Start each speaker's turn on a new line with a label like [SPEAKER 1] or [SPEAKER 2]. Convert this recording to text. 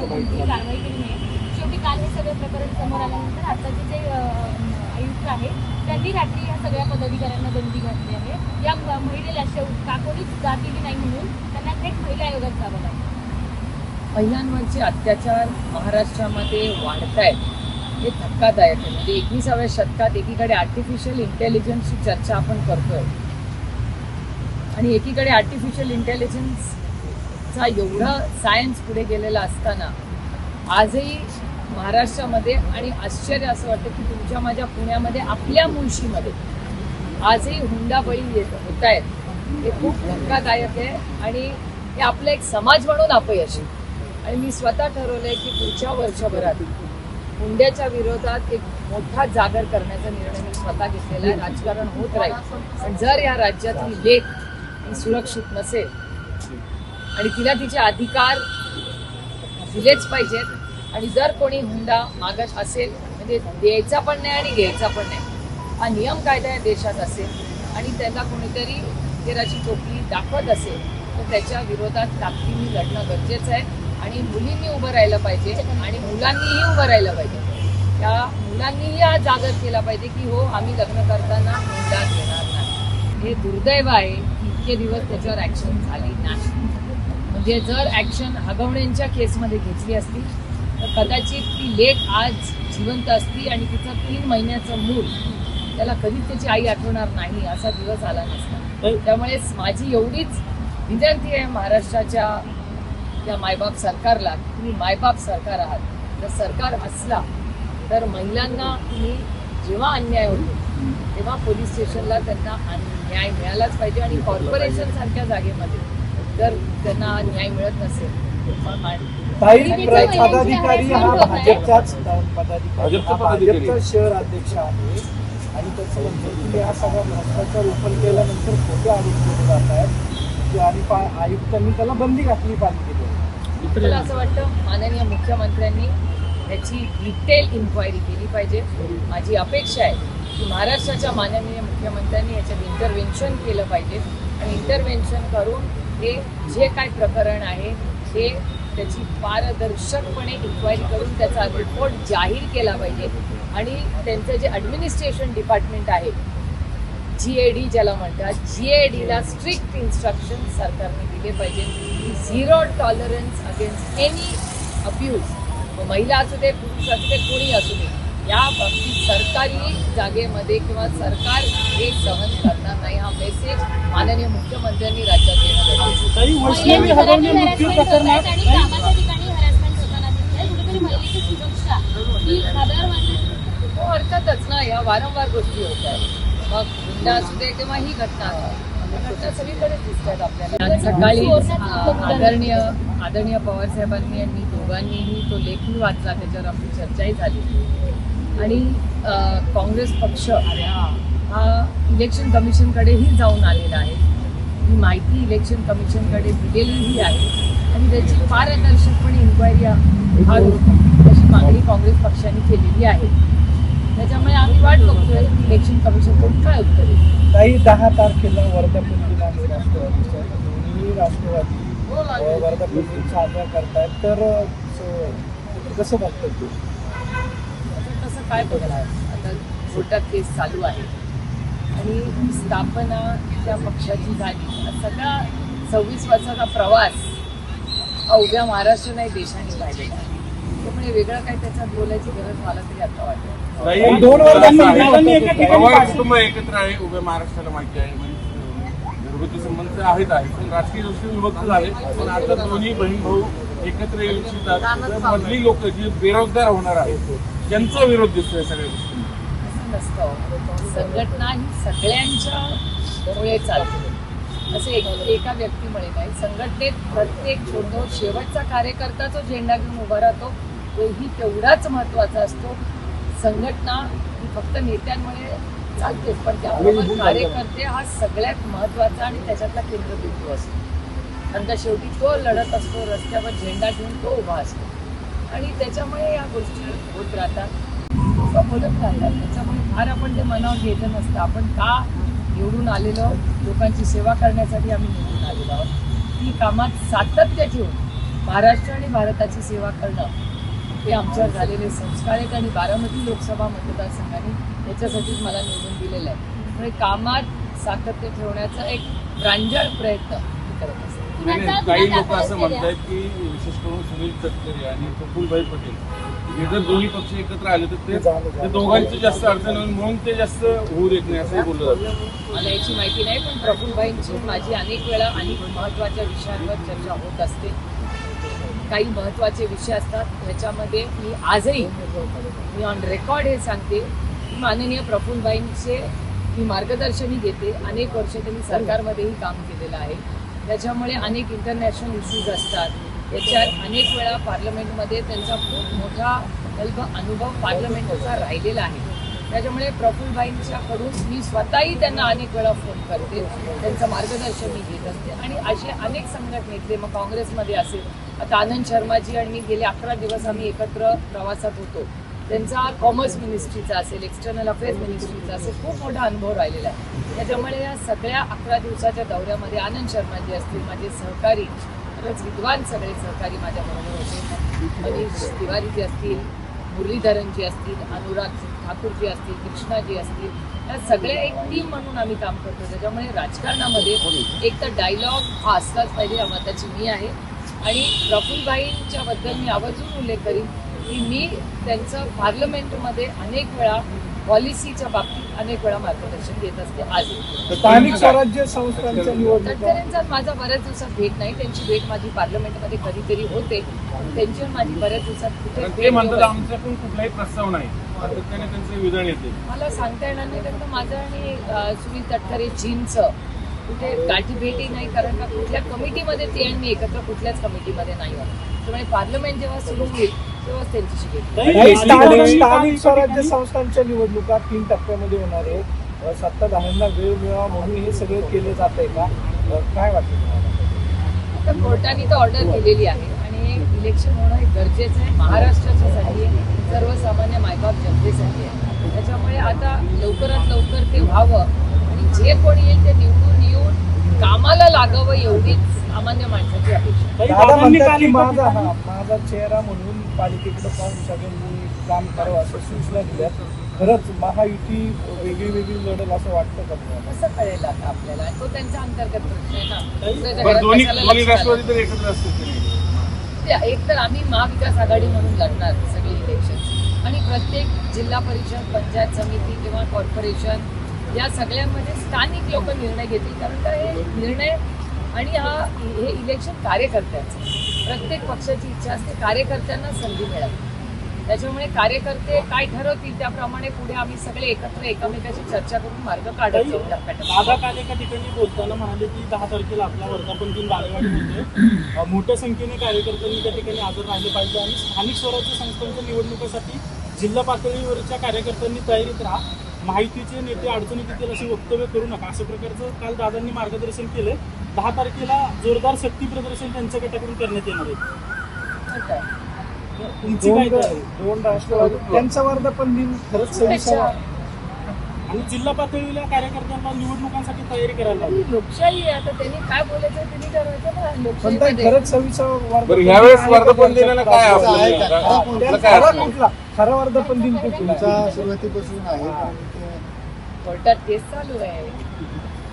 [SPEAKER 1] त्याच्यावर कोणतीही कारवाई केली नाही. शेवटी काल हे सगळं प्रकरण समोर आल्यानंतर आताचे जे आयुक्त आहे त्यांनी रात्री या सगळ्या पदाधिकाऱ्यांना बंदी घातली आहे. या महिलेला शेव का कोणीच जातीली नाही म्हणून त्यांना थेट महिला आयोगात जावं लागलं.
[SPEAKER 2] महिलांवरचे अत्याचार महाराष्ट्रामध्ये वाढत आहेत हे धक्कादायक आहे. म्हणजे एकविसाव्या शतकात एकीकडे आर्टिफिशियल इंटेलिजन्सची चर्चा आपण करतोय. आणि एकीकडे आर्टिफिशियल इंटेलिजन्स इंटेलिजन्सचा एवढा सायन्स पुढे गेलेला असताना आजही महाराष्ट्रामध्ये आणि आश्चर्य असं वाटतं की तुमच्या माझ्या पुण्यामध्ये आपल्या मुळशीमध्ये आजही हुंडाबळी येत होत आहेत हे खूप धक्कादायक आहे आणि हे आपलं एक समाज म्हणून अपयश आहे. आणि मी स्वतः ठरवलंय की पुढच्या वर्षभरात हुंड्याच्या विरोधात एक मोठा जागर करण्याचा निर्णय मी स्वतः घेतलेला आहे. राजकारण होत राहील. पण जर या राज्यातली लेख सुरक्षित नसेल आणि तिला तिचे अधिकार दिलेच पाहिजेत. आणि जर कोणी हुंडा मागत असेल म्हणजे द्यायचा पण नाही आणि घ्यायचा पण नाही. हा नियम कायदा या देशात असेल आणि त्याला कोणीतरी तेराची टोपली दाखवत असेल तर त्याच्या विरोधात ताकदीने लढणं गरजेचं आहे. आणि मुलींनी उभं राहिलं पाहिजे आणि मुलांनीही उभं राहिलं पाहिजे. त्या मुलांनीही हा जागर केला पाहिजे की हो आम्ही लग्न करताना हुंडा घेणार नाही. हे दुर्दैव आहे इतके दिवस त्याच्यावर ॲक्शन झाली नाही. म्हणजे जर ॲक्शन हगवण्यांच्या केसमध्ये घेतली असती तर कदाचित ती लेख आज जिवंत असती आणि तिचं तीन महिन्याचं मूल त्याला कधीच त्याची आई आठवणार नाही असा दिवस आला नसता. त्यामुळे माझी एवढीच विनंती आहे महाराष्ट्राच्या त्या मायबाप सरकारला की तुम्ही मायबाप सरकार आहात. जर सरकार असला तर महिलांना तुम्ही जेव्हा अन्याय होतो तेव्हा पोलीस स्टेशनला त्यांना न्याय मिळालाच पाहिजे आणि कॉर्पोरेशन सारख्या जागेमध्ये. जर त्यांना न्याय मिळत नसेल
[SPEAKER 1] त्याचा
[SPEAKER 3] पदाधिकारी हा. भाजपचाच पदाधिकारी
[SPEAKER 4] भाजपचा पदाधिकारी.
[SPEAKER 3] भाजपचा शहर अध्यक्ष आहे. आणि त्याच्यानंतर तुम्ही हा सगळा भ्रष्टाचार ओपन केल्यानंतर खोटे आरोप केले जात आहेत. की आणि आयुक्तांनी त्याला बंदी घातली पालिकेने
[SPEAKER 2] मला असं वाटतं माननीय मुख्यमंत्र्यांनी याची डिटेल इन्क्वायरी केली पाहिजे. माझी अपेक्षा आहे की महाराष्ट्राच्या माननीय मुख्यमंत्र्यांनी याच्यात इंटरव्हेन्शन केलं पाहिजे. आणि इंटरव्हेन्शन करून हे जे काय प्रकरण आहे हे त्याची पारदर्शकपणे इन्क्वायरी करून त्याचा रिपोर्ट जाहीर केला पाहिजे. आणि त्यांचं जे ॲडमिनिस्ट्रेशन डिपार्टमेंट आहे जी ए डी ज्याला म्हणतात जी ए डीला स्ट्रिक्ट इन्स्ट्रक्शन सरकारने दिले पाहिजे. Zero tolerance against any abuse महिला असू दे पुरुष असू दे कोणी असू दे या बाबतीत सरकारी जागेमध्ये किंवा सरकार हे सहन करणार नाही हा मेसेज माननीय मुख्यमंत्र्यांनी राज्यात देणं गरजेचं आहे.
[SPEAKER 3] काही वैष्णवी हगवणे मृत्यू प्रकरणात
[SPEAKER 1] आणि कामाच्या ठिकाणी हॅरासमेंट होताना दिसतंय. कुठेतरी महिलेची सुरक्षा ही
[SPEAKER 2] अर्थातच ना या वारंवार गोष्टी होत आहेत. मग हुंडा असू दे किंवा ही घटना सगळीकडेच दिसत आहेत आपल्याला. सकाळी आदरणीय आदरणीय पवार साहेबांनी यांनी दोघांनीही तो लेखही वाचला त्याच्यावर आपली चर्चाही झाली. आणि काँग्रेस पक्ष हा इलेक्शन कमिशनकडेही जाऊन आलेला आहे. ही माहिती इलेक्शन कमिशनकडे दिलेलीही आहे. आणि त्याची पारदर्शकपणे इन्क्वायरी व्हावी अशी मागणी काँग्रेस पक्षाने केलेली आहे. त्याच्यामुळे आम्ही वाट बघतोय की इलेक्शन कमिशनकडून काय उत्तर येईल.
[SPEAKER 3] काही दहा तारखेला वर्धापन आहे राष्ट्रवादीचा दोन्ही राष्ट्रवादी अ, वर्धापन दिन साजरा करतायत. तर कसं बघतात ते
[SPEAKER 2] आता कसं काय बघणार? आता कोर्टात केस चालू आहे. आणि ही स्थापना त्या पक्षाची झाली. सगळा सव्वीस वर्षाचा प्रवास उभ्या महाराष्ट्र नाही देशाने पाहिलेला त्यामुळे वेगळं काय त्याच्यात बोलायची गरज मला तरी आता वाटत
[SPEAKER 3] दोन वर्षांनी
[SPEAKER 4] एकत्र आहे उभ्या महाराष्ट्राला माहिती आहे. म्हणजे घरगुती संबंध तर आहेत आहे पण राजकीय दृष्टी विभक्त झाले. पण आता दोन्ही बहीण भाऊ एकत्र येऊ इच्छितात. मधली लोक जी बेरोजगार होणार आहेत त्यांचा विरोध दिसतोय सगळ्या
[SPEAKER 2] नसतं. संघटना ही सगळ्यांच्या मुळे चालते. असं एक एका व्यक्तीमुळे नाही. संघटनेत प्रत्येक छोटो शेवटचा कार्यकर्ता जो झेंडा घेऊन उभा राहतो तोही तेवढाच महत्त्वाचा असतो. संघटना ही फक्त नेत्यांमुळे चालतेच पण त्याबरोबर कार्यकर्ते हा सगळ्यात महत्त्वाचा आणि त्याच्यातला केंद्रबिंदू असतो. कारण का शेवटी तो लढत असतो रस्त्यावर झेंडा घेऊन तो उभा असतो. आणि त्याच्यामुळे या गोष्टी होत राहतात. लोक बोलत राहतात त्याच्यामुळे फार आपण ते मनावर घेत नसतं. आपण का निवडून आलेलो? लोकांची सेवा करण्यासाठी आम्ही निवडून आलेलो आहोत. ती कामात सातत्य ठेवून महाराष्ट्र आणि भारताची सेवा करणं हे आमच्यावर झालेले संस्कार आहेत आणि बारामती लोकसभा मतदारसंघाने त्याच्यासाठीच मला निवडून दिलेलं आहे. त्यामुळे कामात सातत्य ठेवण्याचा एक प्रांजळ प्रयत्न करत
[SPEAKER 4] काही लोक असं म्हणतात की विशेष करून सुनील तटकरे आणि प्रफुल्लभाई पटेल. हे जर दोन्ही पक्ष एकत्र आले तर ते दोघांची जास्त अडचण होईल म्हणून ते जास्त होऊ देत नाही असंही बोललं जातं.
[SPEAKER 2] मला याची माहिती नाही पण प्रफुल्लभाईंची माझी अनेक वेळा अनेक महत्त्वाच्या विषयांवर चर्चा होत असते. काही महत्त्वाचे विषय असतात ह्याच्यामध्ये मी आजही मी ऑन रेकॉर्ड हे सांगते माननीय प्रफुल्लभाईंचे मी मार्गदर्शनही घेते. अनेक वर्ष त्यांनी सरकारमध्येही काम केलेलं आहे. त्याच्यामुळे अनेक इंटरनॅशनल इश्यूज असतात. याच्यात अनेक वेळा पार्लमेंटमध्ये त्यांचा खूप मोठा अल्प अनुभव पार्लमेंटचा राहिलेला आहे. त्याच्यामुळे प्रफुलबाईंच्याकडून मी स्वतःही त्यांना अनेक वेळा फोन करते. त्यांचं मार्गदर्शन मी घेत असते. आणि असे अनेक संघटनेतले मग काँग्रेसमध्ये असेल. आता आनंद शर्माजी आणि मी गेले अकरा दिवस आम्ही एकत्र प्रवासात होतो. त्यांचा कॉमर्स मिनिस्ट्रीचा असेल एक्सटर्नल अफेअर्स मिनिस्ट्रीचा असेल खूप मोठा अनुभव राहिलेला आहे. त्याच्यामुळे या सगळ्या अकरा दिवसाच्या दौऱ्यामध्ये आनंद शर्मा जे असतील माझे सहकारी खरंच विद्वान सगळे सहकारी माझ्याबरोबर होते. मनीष तिवारीजी असतील मुरलीधरनजी असतील अनुराग ठाकूरजी असतील कृष्णाजी असतील या सगळ्या एक टीम म्हणून आम्ही काम करतो. त्याच्यामुळे राजकारणामध्ये एक तर डायलॉग हा असलाच पाहिजे या मताची मी आहे. आणि प्रफुल्लभाईंच्या बद्दल मी आवर्जून उल्लेख करीन. की मी त्यांचं पार्लमेंटमध्ये अनेक वेळा पॉलिसीच्या बाबतीत अनेक वेळा मार्गदर्शन घेत असते आजही
[SPEAKER 3] स्थानिक स्वराज्य संस्थांच्या
[SPEAKER 2] तटकरेंचा माझा बऱ्याच दिवसात भेट नाही त्यांची भेट माझी पार्लमेंटमध्ये कधीतरी होते. त्यांची माझी बऱ्याच दिवसात
[SPEAKER 4] ते म्हणतात. आमच्याकडून कुठलाही प्रस्ताव नाही. सातत्याने त्यांचे विधान येते.
[SPEAKER 2] मला सांगता येणार नाही का माझं आणि सुनील तटकरे जींचं कुठे गाठी भेटी नाही कारण का कुठल्या कमिटीमध्ये ते आणि मी एकत्र कुठल्याच कमिटीमध्ये नाही आहोत. त्यामुळे पार्लमेंट जेव्हा सुरू होईल तेव्हाच होईल.
[SPEAKER 3] काही स्थानिक स्थानिक स्वराज्य संस्थांच्या निवडणुका तीन टप्प्यामध्ये होणार आहे सत्ताधाऱ्यांना वेळ मिळावा म्हणून हे सगळं केलं जात आहे का? अ, काय वाटतं तुम्हाला?
[SPEAKER 2] आता कोर्टाने तर ऑर्डर केलेली आहे आणि इलेक्शन होणं हे गरजेचं आहे. महाराष्ट्राच्यासाठी आहे सर्वसामान्य मायबाप जनतेसाठी आहे. त्याच्यामुळे आता लवकरात लवकर ते व्हावं आणि जे कोणी येईल ते निवडून कामाला लागावं एवढीच सामान्य माणसाची अपेक्षा
[SPEAKER 3] दादा म्हणतात की माझा हा माझा चेहरा म्हणून पालिकेकडे पाहून सगळ्यांनी काम करावं असं सूचना दिल्यात. खरंच महायुती वेगळी वेगळी लढल असं वाटतं का तुम्हाला?
[SPEAKER 2] कसं कळेल आता आपल्याला? तो त्यांचा अंतर्गत प्रश्न आहे ना. दुसऱ्याच्या
[SPEAKER 4] बरं
[SPEAKER 2] घरात
[SPEAKER 4] दोन्ही
[SPEAKER 2] कशाला
[SPEAKER 4] दोन्ही
[SPEAKER 2] लक्ष
[SPEAKER 4] राष्ट्रवादी तर एकत्र असतील तरी
[SPEAKER 2] ते एक तर आम्ही महाविकास आघाडी म्हणून लढणार सगळे इलेक्शन. आणि प्रत्येक जिल्हा परिषद पंचायत समिती किंवा कॉर्पोरेशन या सगळ्यांमध्ये स्थानिक लोक निर्णय घेतील. कारण का हे निर्णय आणि हा हे इलेक्शन कार्यकर्त्यांचं. प्रत्येक पक्षाची इच्छा असते कार्यकर्त्यांना संधी मिळावी. त्याच्यामुळे कार्यकर्ते काय ठरवतील त्याप्रमाणे पुढे आम्ही सगळे एकत्र एकमेकाशी चर्चा करून मार्ग टप्प्याटप्प्याने.
[SPEAKER 5] दादा काल एका ठिकाणी बोलताना म्हणाले की दहा तारखेला आपला वर्धापन दिन बालेवाडीमध्ये मोठ्या संख्येने कार्यकर्त्यांनी त्या ठिकाणी हजर राहिले पाहिजे आणि स्थानिक स्वराज्य संस्थांच्या निवडणुकीसाठी जिल्हा पातळीवरच्या कार्यकर्त्यांनी तयारीत राहा. माहितीचे नेते अडचणीत येतील अशी वक्तव्य करू नका. अशा प्रकारचं काल दादांनी मार्गदर्शन केलंय दहा तारखेला जोरदार शक्ती प्रदर्शन त्यांच्या गटाकडून करण्यात येणार आहे.
[SPEAKER 2] ठीक आहे.
[SPEAKER 5] तुमची
[SPEAKER 3] दोन
[SPEAKER 5] काय?
[SPEAKER 3] दोन राष्ट्रवादी त्यांचा वर्धापन दिन खरंच
[SPEAKER 5] आणि जिल्हा पातळीला कार्यकर्त्यांना निवडणुकांसाठी तयारी करायला
[SPEAKER 2] ही लोकशाही आहे आता त्यांनी काय बोलायचं त्यांनी ठरवायचं ना
[SPEAKER 3] पण ताई
[SPEAKER 2] लोकशाहीमध्ये
[SPEAKER 3] खरंच
[SPEAKER 4] बरं
[SPEAKER 3] दिन
[SPEAKER 4] ह्यावेळेस
[SPEAKER 3] आहे का
[SPEAKER 4] वर्धापन दिनाला काय
[SPEAKER 3] त्यांचा?
[SPEAKER 4] आपलं
[SPEAKER 3] आहे
[SPEAKER 4] म्हणजे?
[SPEAKER 3] का?
[SPEAKER 4] आपलं
[SPEAKER 3] त्यांचा
[SPEAKER 4] काय
[SPEAKER 3] खरा
[SPEAKER 4] असतं?
[SPEAKER 3] कुठला खरा वर्धापन दिन कुठला
[SPEAKER 6] तुमचा सुरुवातीपासून आहे पण ते
[SPEAKER 2] कोर्टात केस चालू आहे